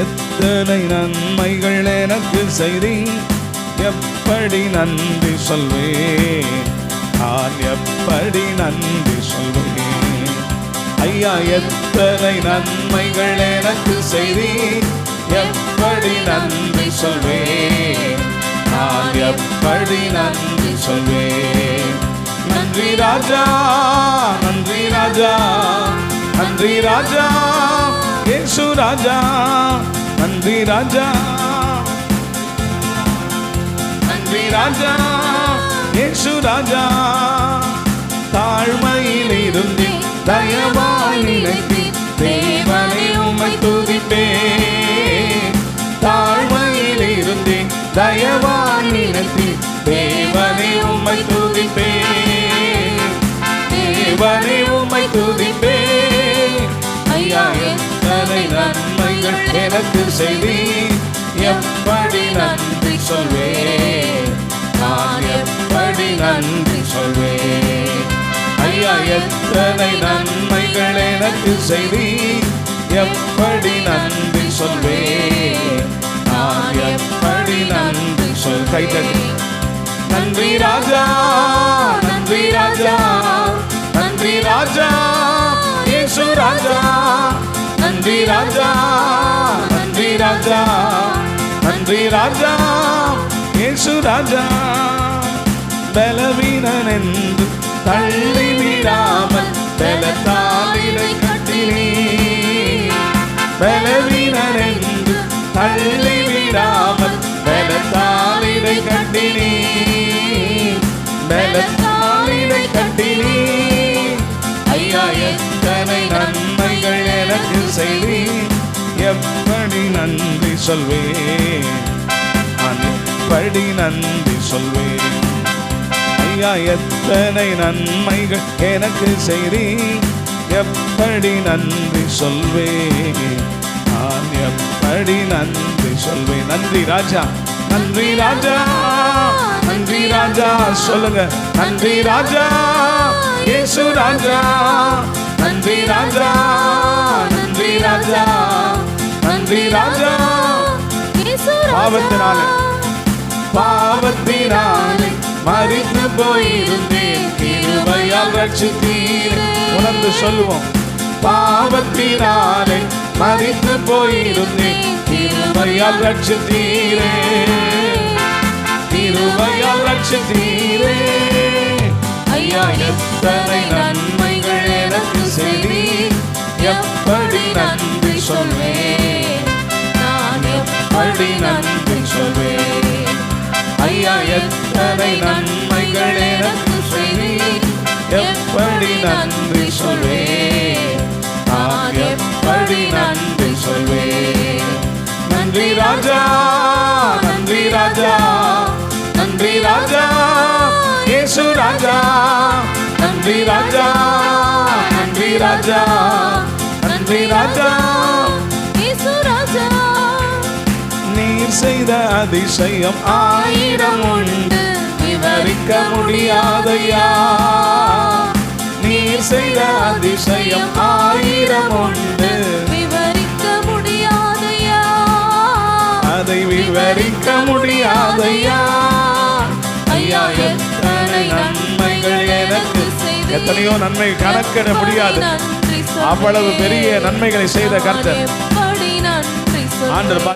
எத்தனை நன்மைகள் எனக்கு செய்தி? எப்படி நன்றி சொல்வேன்? நான் எப்படி நன்றி சொல்வேன்? ஐயா எத்தனை நன்மைகள் எனக்கு செய்தி? எப்படி நன்றி சொல்வேன்? நான் எப்படி நன்றி சொல்வேன்? நன்றி ராஜா நன்றி ராஜா நன்றி ராஜா இயேசு ராஜா. நன்றி ராஜா. நன்றி ராஜா. ஏசு ராஜா. தாழ்மையில் இருந்து தயவாய் நினைத்து தேவனை உம்மை துதிப்பே. தாழ்மையில் இருந்து தயவாய் நினைத்து தேவனை உம்மை துதிப்பே. எனக்கு செய்தி எப்படி நன்றி சொல்வேன்? நான் எப்படி நன்றி சொல்வேன்? ஐயா எத்தனை நன்மைகள் எனக்கு செய்தி? எப்படி நன்றி சொல்வேன்? நான் எப்படி நன்றி சொல் கைதட்டி நன்றி ராஜா நன்றி ராஜா நன்றி ராஜா இயேசு ராஜா. நன்றி ராஜா நன்றி ராஜா நன்றி ராஜா இயேசு ராஜா. பலவீனன் என்று தள்ளி விடாமல் பலத்தாலினை கட்டினே. பலவீனன் என்று தள்ளி விடாமல் பலத்தாலினை கட்டினே. பலத்தாலினை கட்டி நன்மைகள் எனக்கு எப்படி நன்றி சொல்வேன்? நான் எப்படி நன்றி சொல்வேன். ஐயா எத்தனை நன்மைகள் எனக்கு செய்தி எப்படி நன்றி சொல்வேன்? நான் எப்படி நன்றி சொல்வேன்? நன்றி ராஜா நன்றி ராஜா நன்றி ராஜா. சொல்லுங்க நன்றி ராஜா இயேசு ராஜா. நன்றி ராஜா நன்றி ராஜா நன்றி ராஜா. பாவத்தினாலே பாவத்தினாலே மறித்து போயிருந்தேன். கிருபையால் ரட்சித்தீர். உணர்ந்து சொல்லுவோம். பாவத்தினாலே மறித்து போயிருந்தேன். கிருபையால் ரட்சித்தீரே. கிருபையால் ரட்சித்தீரே. ஐயா எத்தனை நன்மைகளே. எனக்கு செய்தி எப்படி நன்றி சொல்வேன்? நான் எப்படி நன்றி சொல்வேன்? ஐயா எத்தனை நன்மைகள் எனக்கு செய்தி எப்படி நன்றி சொல்வேன்? நான் எப்படி நன்றி சொல்வேன்? நன்றி ராஜா நன்றி ராஜா நன்றி ராஜா இயேசு ராஜா நன்றி ராஜா. ராஜா. நன்றி ராஜா. நீர் செய்த அதிசயம் ஆயிரம் உண்டு. விவரிக்க முடியாதையா. நீர் செய்த அதிசயம் ஆயிரம் உண்டு. விவரிக்க முடியாதையா. அதை விவரிக்க முடியாதையா. ஐயா எத்தனை நன்மைகள் எனக்கு. எத்தனையோ நன்மை கணக்கிட முடியாது அவ்வளவு பெரிய நன்மைகளை செய்த கர்த்தர்? ஆண்டவர்